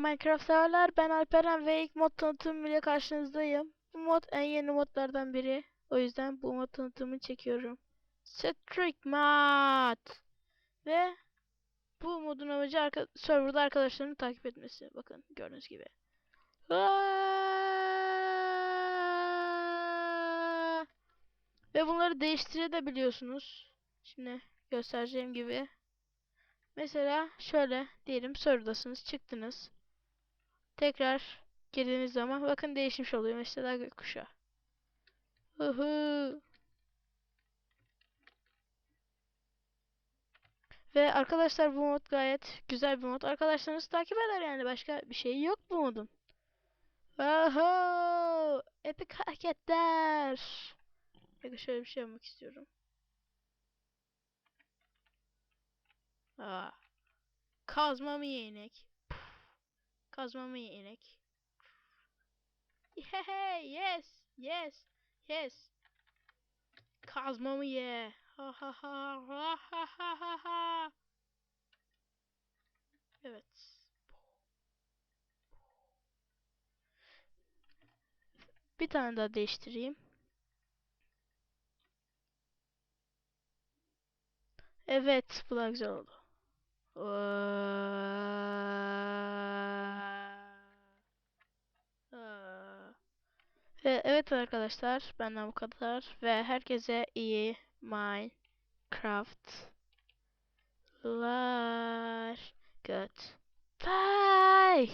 Minecraft severler. Ben Alperen ve ilk mod tanıtımı ile karşınızdayım. Bu mod en yeni modlardan biri. O yüzden bu mod tanıtımını çekiyorum. Strict Mod. Ve bu modun amacı arka serverda arkadaşlarını takip etmesi. Bakın gördüğünüz gibi. Ve bunları değiştirebiliyorsunuz. Şimdi göstereceğim gibi. Mesela şöyle diyelim serverdasınız çıktınız. Tekrar girdiğiniz zaman bakın değişmiş oluyor mesela gökkuşağı. Uhu. Ve arkadaşlar bu mod gayet güzel bir mod. Arkadaşlarınız takip eder yani başka bir şey yok bu modun. Oho! Epik hareketler. Peki şöyle bir şey yapmak istiyorum. Aa. Kazmamı yeğenek. Kazmamı yeğenek. Hey, yes, yes, yes. Kazmamı ye. Ha ha ha ha ha ha ha. Evet. Bir tane daha değiştireyim. Evet, bu daha güzel oldu. Ve evet arkadaşlar benden bu kadar ve herkese iyi Minecraft'lar. Goodbye.